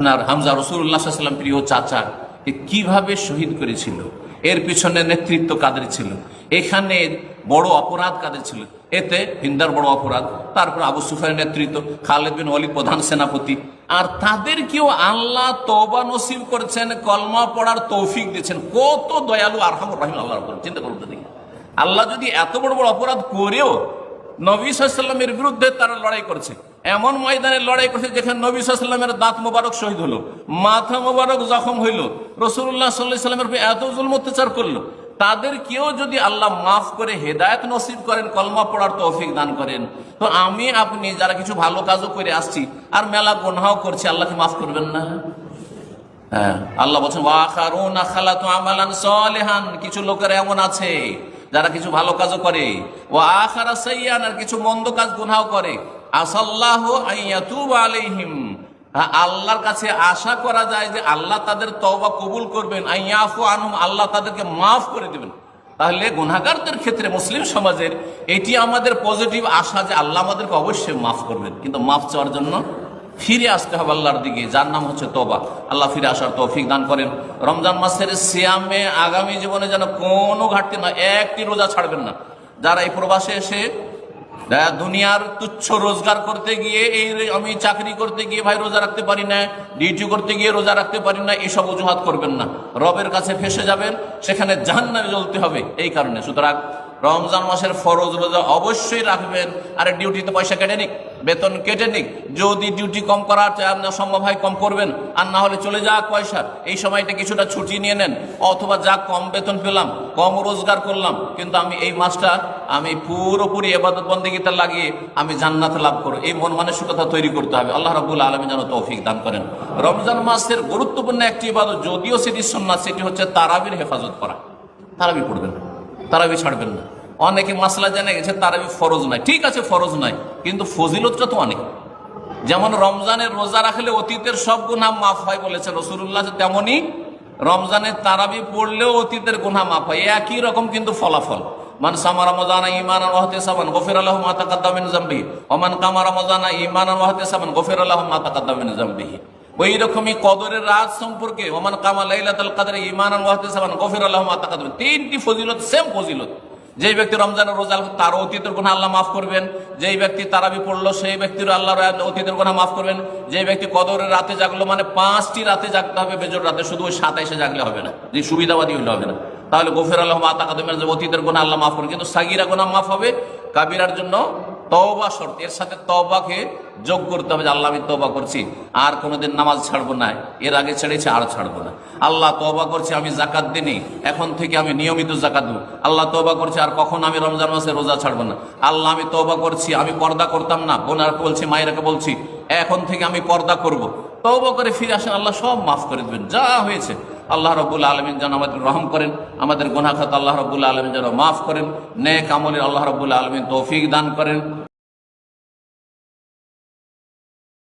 আপনার হামজা রসুল্লাহাম প্রিয় চাচা কীভাবে শহীদ করেছিল? এর পিছনে নেতৃত্ব কাদের ছিল? এখানে বড় অপরাধ কাদের ছিল? এতে হিন্দার বড় অপরাধ, তারপর আবু সুফারের নেতৃত্ব, খালেদ বিন অলি প্রধান সেনাপতি। আর তাদেরকেও আল্লাহ তবা নসিব করেছেন, কলমা পড়ার তৌফিক দিয়েছেন। কত দয়ালু আরহামুর রহিম আল্লাহ চিন্তা করুন দেখি। আল্লাহ যদি এত বড় বড় অপরাধ করেও নবী সাল্লামের বিরুদ্ধে তারা লড়াই করছে এমন ময়দানে লড়াই করছে যেখানে নবী সাল্লামের দাঁত মোবারক শহীদ হলো, মাথা মোবারক জখম হইল রসুল্লাহ সাল্লাহ সাল্লামের এত জুল অত্যাচার করল। তাদের কেউ যদি আল্লাহ মাফ করে, হেদায়ত নসিব করেন, কলমা পড়ার তৌফিক দান করেন, তো আমি, আপনি যারা কিছু ভালো কাজও করে আসছি, আর মেলা গোনাও করছি, আল্লাহকে মাফ করবেন না? হ্যাঁ আল্লাহ কিছু লোকের এমন আছে, যারা কিছু ভালো কাজও করে। ও আখারা সাইয়ান, আর কিছু মন্দ কাজ গুনাও করে। আসাল্লাহ আলাইহিম। হ্যাঁ, আল্লাহর কাছে আশা করা যায় যে আল্লাহ তাদের তওবা কবুল করবেন। আইয়াফু আনহুম আল্লাহ তাদেরকে মাফ করে দেবেন। তাহলে গুনাহগারদের ক্ষেত্রে মুসলিম সমাজের এটি আমাদের পজিটিভ আশা যে আল্লাহ আমাদেরকে অবশ্যই মাফ করবেন। কিন্তু মাফ চাওয়ার জন্য ফিরে আসতে হবে আল্লাহর দিকে। যার নাম হচ্ছে তোবা আল্লাহ ফিরে আসার তৌফিক দান করেন। রমজান মাসের সিয়ামে আগামী জীবনে যেন কোনো ঘাটতি না একটি রোজা ছাড়বেন না। যারা এই প্রবাসে এসে দুনিয়ার তুচ্ছ রোজগার করতে গিয়ে, এই আমি চাকরি করতে গিয়ে ভাই রোজা রাখতে পারি না, ডিউটি করতে গিয়ে রোজা রাখতে পারি না, এসব অজুহাত করবেন না। রবের কাছে ফেসে যাবেন, সেখানে জাহান্নামে জ্বলতে হবে, এই কারণে। সুতরাং রমজান মাসের ফরজ রোজা অবশ্যই রাখবেন, আর ডিউটিতে পয়সা কেটে নিক। বেতন কেটে নিক। যদি ডিউটি কম করার আপনার সম্ভব হয় কম করবেন, আর না হলে চলে যাক পয়সা এই সময়টা কিছুটা ছুটি নিয়ে নেন। অথবা যা কম বেতন পেলাম, কম রোজগার করলাম, কিন্তু আমি এই মাসটা আমি পুরোপুরি এবাদত বন্দিগিটা লাগিয়ে আমি জান্নাত লাভ করো এই মন মানসিকতা তৈরি করতে হবে। আল্লাহ রাবুল আলমী যেন তৌফিক দান করেন। রমজান মাসের গুরুত্বপূর্ণ একটি ইবাদত যদিও সেটি সন্ন্যাস সেটি হচ্ছে তারাবির হেফাজত করা। তারাবি পড়বেন না। তারাবি ছাড়বেন না। অনেকে মাসলা জেনে গেছে তারাবি ফরজ নাই। ঠিক আছে, ফরজ নাই, কিন্তু ফজিলতটা তো অনেক। যেমন রমজানের রোজা রাখলে অতীতের সব গুনাহ মাফ হয় বলেছে রসুল্লাহ তেমনই রমজানের তারাবি পড়লেও অতীতের গুনাহ মাফ হয়। একই রকম কিন্তু ফলাফল। মান ইমানান ওয়াহতে রমজানা ইমানান ওয়াহতে রকমই কদরের সম্পর্কে ইমানান ওয়াহতে তাকাদ্দামিন তিনটি ফজিলত, সেম ফজিলত। যেই ব্যক্তি রমজানের রোজা তার অতীতের গুণা আল্লাহ মাফ করবেন, যেই ব্যক্তি তারাবি পড়ল, সেই ব্যক্তির আল্লাহর অতীতের গুণা মাফ করবেন, যেই ব্যক্তি কদরের রাতে জাগলো মানে পাঁচটি রাতে জাগতে হবে, বেজর রাতে, শুধু ওই সাতাইশে জাগলে হবে না, যে সুবিধাবাদী হলে হবে না। তাহলে গফির আল্লাহ মাতা কাদমের অতীতের গুণা আল্লাহ মাফ করবেন, কিন্তু সাগিরা গুণা মাফ হবে, কাবিরার জন্য তওবা শর্ত। এর সাথে তওবাকে যোগ করতে হবে যে আল্লাহ আমি তওবা করছি, আর কোনোদিন নামাজ ছাড়বো না। এর আগে ছেড়েছি, আর ছাড়বো না। আল্লাহ তওবা করছি, আমি জাকাত দিনি এখন থেকে আমি নিয়মিত জাকাত দেবো। আল্লাহ তওবা করছি, আর কখন আমি রমজান মাসে রোজা ছাড়বো না। আল্লাহ আমি তওবা করছি, আমি পর্দা করতাম না। বোনারকে বলছি, মায়েরাকে বলছি, এখন থেকে আমি পর্দা করব। তওবা করে ফিরে আসেন, আল্লাহ সব মাফ করে দেবেন। যা হয়েছে আল্লাহ রবুল আলমিন যেন আমাদের রহম করেন, আমাদের গুনাখাত আল্লাহ রবুল আলমিন যেন মাফ করেন, নেক আমলের আল্লাহ রবুল আলমিন তৌফিক দান করেন।